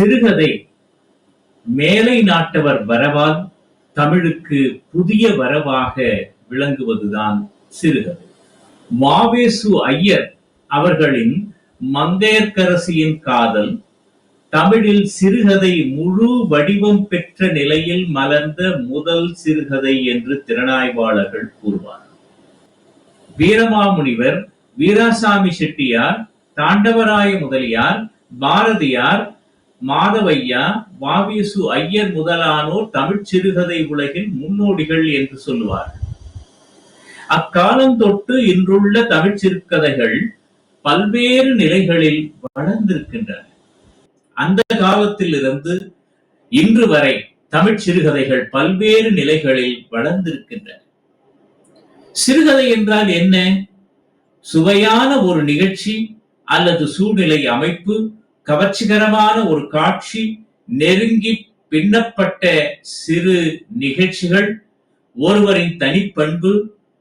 சிறுகதை மேலை நாட்டவர் வரவால் தமிழுக்கு புதிய வரவாக விளங்குவதுதான் சிறுகதை. மாவேசு ஐயர் அவர்களின் மங்கையர்க்கரசியின் காதல் தமிழில் சிறுகதை முழு வடிவம் பெற்ற நிலையில் மலர்ந்த முதல் சிறுகதை என்று திறனாய்வாளர்கள் கூறுவார். வீரமாமுனிவர் வீராசாமி செட்டியார் தாண்டவராய முதலியார் பாரதியார் மாதவையா வாவேசு ஐயர் முதலானோர் தமிழ் சிறுகதை உலகின் முன்னோடிகள் என்று சொல்லுவார். அக்காலம் தொட்டு இன்றுள்ள தமிழ் சிறுகதைகள் பல்வேறு நிலைகளில் வளர்ந்திருக்கின்றன. அந்த காலத்திலிருந்து இன்று வரை தமிழ் சிறுகதைகள் பல்வேறு நிலைகளில் வளர்ந்திருக்கின்றன. சிறுகதை என்றால் என்ன? சுவையான ஒரு நிகழ்ச்சி அல்லது சூழ்நிலை அமைப்பு கவர்ச்சிகரமான ஒரு காட்சி நெருங்கி பின்னப்பட்ட சிறு நிகழ்ச்சிகள் ஒருவரின் தனிப்பண்பு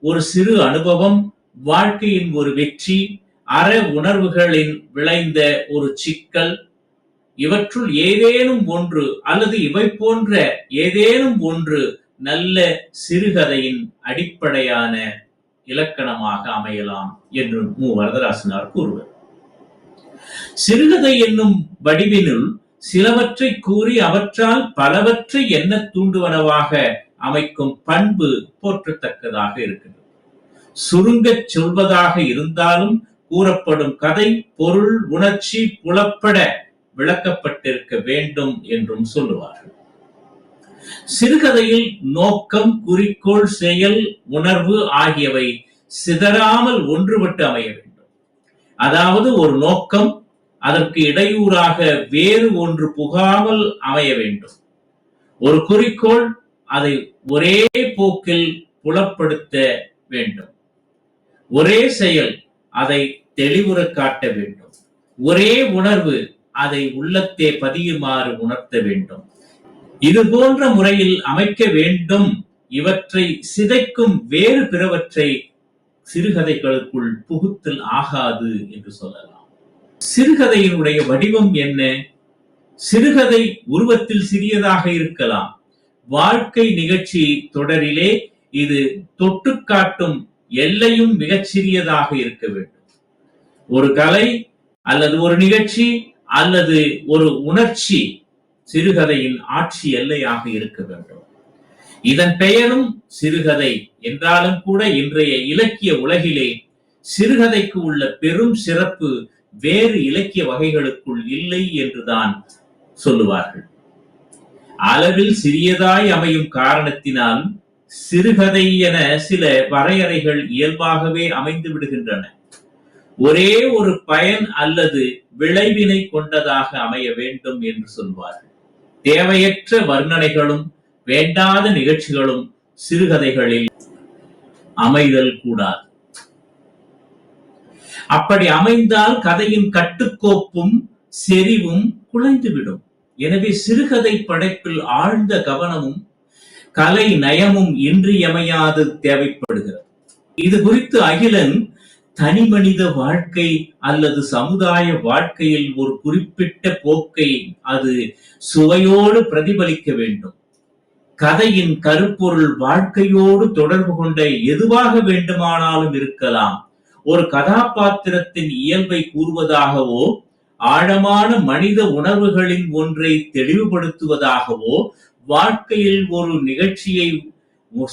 ஒரு சிறு அனுபவம் வாழ்க்கையின் ஒரு வெற்றி அற உணர்வுகளின் விளைந்த ஒரு சிக்கல். இவற்றுள் ஏதேனும் ஒன்று அல்லது இவை போன்ற ஏதேனும் ஒன்று நல்ல சிறுகதையின் அடிப்படையான இலக்கணமாக அமையலாம் என்று மு. வரதராசனார் கூறுவர். சிறுகதை என்னும் வடிவினுள் சிலவற்றை கூறி அவற்றால் பலவற்றை என்ன தூண்டுவனவாக அமைக்கும் பண்பு போற்றத்தக்கதாக இருக்கிறது சுருங்கச் சொல்வதாக இருந்தாலும் கூறப்படும் கதை பொருள் உணர்ச்சி புலப்பட விளக்கப்பட்டிருக்க வேண்டும் என்றும் சொல்லுவார்கள். சிறுகதையில் நோக்கம் குறிக்கோள் செயல் உணர்வு ஆகியவை சிதறாமல் ஒன்றுபட்டு அமைய வேண்டும் அதாவது ஒரு நோக்கம் அதற்கு இடையூறாக வேறு ஒன்று புகாமல் அமைய வேண்டும். ஒரு குறிக்கோள் அதை ஒரே போக்கில் புலப்படுத்த வேண்டும். ஒரே செயல் அதை தெளிவுற காட்ட வேண்டும். ஒரே உணர்வு அதை உள்ளத்தே பதியுமாறு உணர்த்த வேண்டும். இது போன்ற முறையில் அமைக்க வேண்டும். இவற்றை சிதைக்கும் வேறு பிறவற்றை சிறுகதைகளுக்குள் புகுத்தல் ஆகாது என்று சொல்லலாம். சிறுகதையினுடைய வடிவம் என்ன? சிறுகதை உருவத்தில் சிறியதாக இருக்கலாம். வாழ்க்கை நிகழ்ச்சி தொடரிலே இது தொட்டு காட்டும் எல்லையும் மிகச் சிறியதாக இருக்க வேண்டும். ஒரு கலை அல்லது ஒரு நிகழ்ச்சி அல்லது ஒரு உணர்ச்சி சிறுகதையின் ஆட்சி எல்லையாக இருக்க வேண்டும். இதன் பெயரும் சிறுகதை. என்றாலும் கூட இன்றைய இலக்கிய உலகிலே சிறுகதைக்கு உள்ள பெரும் சிறப்பு வேறு இலக்கிய வகைகளுக்குள் இல்லை என்றுதான் சொல்லுவார்கள். அளவில் சிறியதாய் அமையும் காரணத்தினால் சிறுகதை என சில வரையறைகள் இயல்பாகவே அமைந்து விடுகின்றன. ஒரே ஒரு பயன் அல்லது விளைவினை கொண்டதாக அமைய வேண்டும் என்று சொல்வார்கள். தேவையற்ற வர்ணனைகளும் வேண்டாத நிகழ்ச்சிகளும் சிறுகதைகளில் அமைதல் கூடாது. அப்படி அமைந்தால் கதையின் கட்டுக்கோப்பும் செறிவும் குலைந்துவிடும். எனவே சிறுகதை படைப்பில் ஆழ்ந்த கவனமும் கலை நயமும் இன்றியமையாது தேவைப்படுகிறது. இது குறித்து அகிலன் தனி மனித வாழ்க்கை அல்லது சமுதாய வாழ்க்கையில் ஒரு குறிப்பிட்ட போக்கை அது சுவையோடு பிரதிபலிக்க வேண்டும். கதையின் கருப்பொருள் வாழ்க்கையோடு தொடர்பு கொண்ட எதுவாக வேண்டுமானாலும் இருக்கலாம். ஒரு கதாபாத்திரத்தின் இயல்பை கூறுவதாகவோ ஆழமான மனித உணர்வுகளின் ஒன்றை தெளிவுபடுத்துவதாகவோ வாழ்க்கையில் ஒரு நிகழ்ச்சியை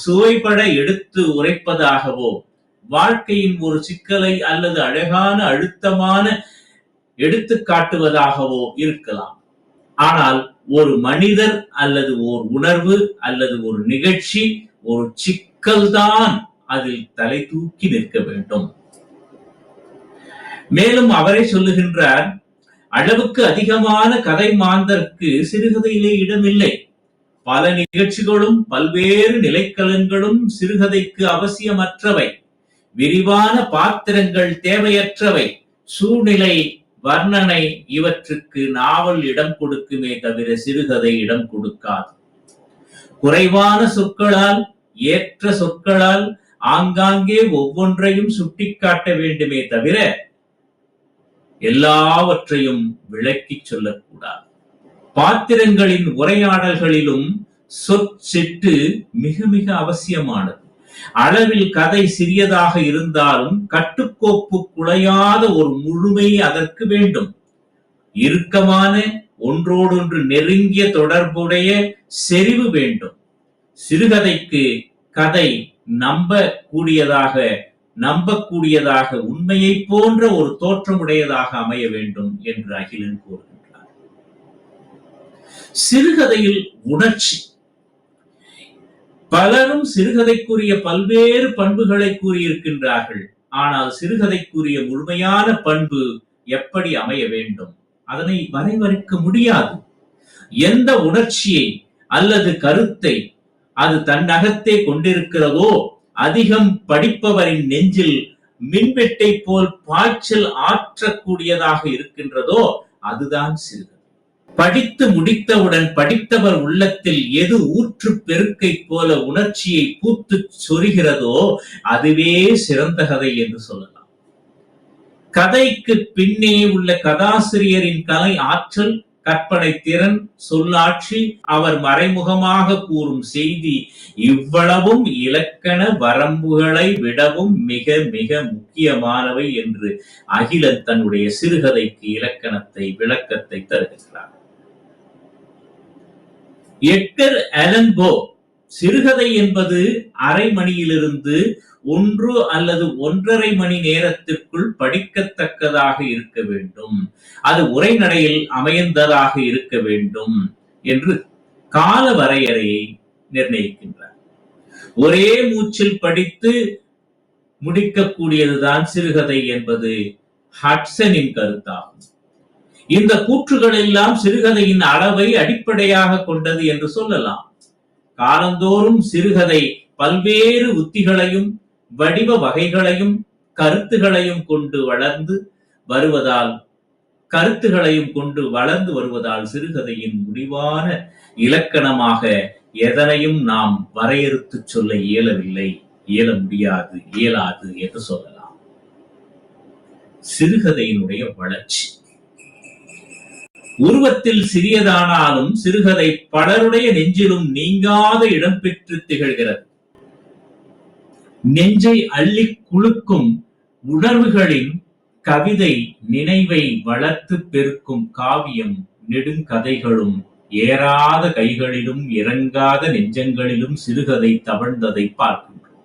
சுவைபட எடுத்து உரைப்பதாகவோ வாழ்க்கையின் ஒரு சிக்கலை அல்லது அழகான அழுத்தமான எடுத்து காட்டுவதாகவோ இருக்கலாம். ஆனால் ஒரு மனிதர் அல்லது ஓர் உணர்வு அல்லது ஒரு நிகழ்ச்சி ஒரு சிக்கல்தான் அதில் தலை தூக்கி நிற்க வேண்டும். மேலும் அவரே சொல்லுகின்றார் அளவுக்கு அதிகமான கதை மாந்தருக்கு சிறுகதையிலே இடமில்லை. பல நிகழ்ச்சிகளும் பல்வேறு நிலைக்கலன்களும் சிறுகதைக்கு அவசியமற்றவை. விரிவான பாத்திரங்கள் தேவையற்றவை. சூழ்நிலை வர்ணனை இவற்றுக்கு நாவல் இடம் கொடுக்குமே தவிர சிறுகதை இடம் கொடுக்காது. குறைவான சொற்களால் ஏற்ற சொற்களால் ஆங்காங்கே ஒவ்வொன்றையும் சுட்டிக்காட்ட வேண்டுமே தவிர எல்லாவற்றையும் விளக்கிச் சொல்லக்கூடாது. பாத்திரங்களின் உரையாடல்களிலும் சொற்சிட்டு மிக மிக அவசியமானது. அளவில் கதை சிறியதாக இருந்தாலும் கட்டுக்கோப்பு குலையாத ஒரு முழுமை அதற்கு வேண்டும். இறுக்கமான ஒன்றோடொன்று நெருங்கிய தொடர்புடைய செறிவு வேண்டும். சிறுகதைக்கு கதை நம்ப கூடியதாக நம்பக்கூடியதாக உண்மையை போன்ற ஒரு தோற்றமுடையதாக அமைய வேண்டும் என்று அகிலன் கூறுகின்றார். சிறுகதையில் உணர்ச்சி பலரும் சிறுகதைக்குரிய பல்வேறு பண்புகளை கூறியிருக்கின்றார்கள். ஆனால் சிறுகதைக்குரிய முழுமையான பண்பு எப்படி அமைய வேண்டும்? அதனை வரைவரைக்க முடியாது. எந்த உணர்ச்சியை அல்லது கருத்தை அது தன்னகத்தே கொண்டிருக்கிறதோ அதிகம் படிப்பவரின் நெஞ்சில் மின்வெட்டை போல் பாய்ச்சல் ஆற்றக்கூடியதாக இருக்கின்றதோ அதுதான் சிறுகதை. படித்து முடித்தவுடன் படித்தவர் உள்ளத்தில் எது ஊற்று பெருக்கை போல உணர்ச்சியை பூத்து சொரிகிறதோ அதுவே சிறந்த கதை என்று சொல்லலாம். கதைக்கு பின்னே உள்ள கதாசிரியரின் கலை ஆற்றல் கற்பனை திறன் சொல்லாட்சி அவர் மறைமுகமாக கூறும் செய்தி இவ்வளவும் இலக்கண வரம்புகளை விடவும் மிக மிக முக்கியமானவை என்று அகிலன் தன்னுடைய சிறுகதைக்கு இலக்கணத்தை விளக்கத்தை தருகின்றார் எட்கர் அலன்போ சிறுகதை என்பது அரை மணியிலிருந்து ஒன்று அல்லது ஒன்றரை மணி நேரத்திற்குள் படிக்கத்தக்கதாக இருக்க வேண்டும். அது உரைநடையில் அமைந்ததாக இருக்க வேண்டும் என்று கால வரையறையை நிர்ணயிக்கின்றார். ஒரே மூச்சில் படித்து முடிக்கக்கூடியதுதான் சிறுகதை என்பது ஹட்சனின் கருத்தாகும். இந்த கூற்றுகள் எல்லாம் சிறுகதையின் அளவை அடிப்படையாக கொண்டது என்று சொல்லலாம். காலந்தோறும் சிறுகதை பல்வேறு உத்திகளையும் வடிவ வகைகளையும் கருத்துகளையும் கொண்டு வளர்ந்து வருவதால் கருத்துகளையும் கொண்டு வளர்ந்து வருவதால் சிறுகதையின் முடிவான இலக்கணமாக எதனையும் நாம் வரையறுத்து சொல்ல இயலவில்லை இயல முடியாது இயலாது என்று சொல்லலாம். சிறுகதையினுடைய வளர்ச்சி. உருவத்தில் சிறியதானாலும் சிறுகதை பலருடைய நெஞ்சிலும் நீங்காத இடம் பெற்று திகழ்கிறது. நெஞ்சை அள்ளி குலுக்கும் உணர்வுகளின் கவிதை நினைவை வளர்த்து பெருக்கும் காவியம் நெடுங்கதைகளும் ஏறாத கைகளிலும் இறங்காத நெஞ்சங்களிலும் சிறுகதை தவழ்ந்ததை பார்க்கின்றோம்.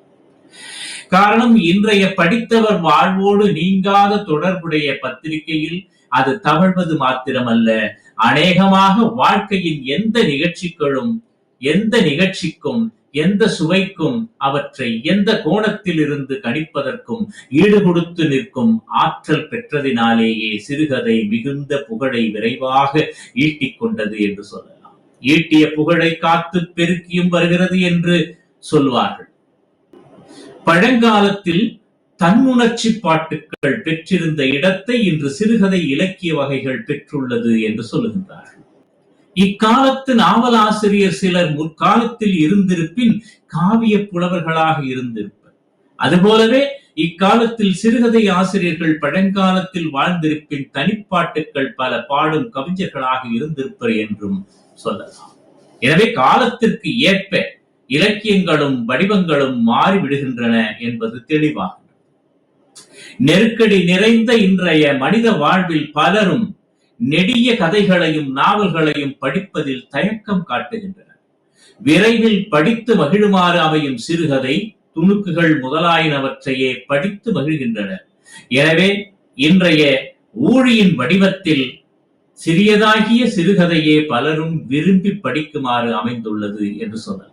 காரணம் இன்றைய படித்தவர் வாழ்வோடு நீங்காத தொடர்புடைய பத்திரிகையில் அது தவழ்வது மாத்திரமல்ல. அநேகமாக வாழ்க்கையின் எந்த நிகழ்ச்சிகளும் எந்த நிகழ்ச்சிக்கும் எந்த சுவைக்கும் அவற்றை எந்த கோணத்தில் இருந்து கணிப்பதற்கும் ஈடு கொடுத்து நிற்கும் ஆற்றல் பெற்றதினாலேயே சிறுகதை மிகுந்த புகழை விரைவாக ஈட்டிக் கொண்டது என்று சொல்லலாம். ஈட்டிய புகழை காத்து பெருக்கியும் வருகிறது என்று சொல்வார்கள். பழங்காலத்தில் தன்னுணர்ச்சி பாட்டுக்கள் பெற்றிருந்த இடத்தை இன்று சிறுகதை இலக்கிய வகைகள் பெற்றுள்ளது என்று சொல்லுகின்றார்கள். இக்காலத்து நாவலாசிரியர் சிலர் முற்காலத்தில் இருந்திருப்பின் காவிய புலவர்களாக இருந்திருப்பர். அதுபோலவே இக்காலத்தில் சிறுகதை ஆசிரியர்கள் பழங்காலத்தில் வாழ்ந்திருப்பின் தனிப்பாட்டுக்கள் பல பாடும் கவிஞர்களாக இருந்திருப்பர் என்றும் சொல்லலாம். எனவே காலத்திற்கு ஏற்ப இலக்கியங்களும் வடிவங்களும் மாறிவிடுகின்றன என்பது தெளிவாகும். நெருக்கடி நிறைந்த இன்றைய மனித வாழ்வில் பலரும் நெடிய கதைகளையும் நாவல்களையும் படிப்பதில் தயக்கம் காட்டுகின்றனர். விரைவில் படித்து மகிழுமாறு அமையும் சிறுகதை துணுக்குகள் முதலாயினவற்றையே படித்து மகிழ்கின்றனர் எனவே இன்றைய ஊழியின் வடிவத்தில் சிறியதாகிய சிறுகதையே பலரும் விரும்பி படிக்குமாறு அமைந்துள்ளது என்று சொல்லலாம்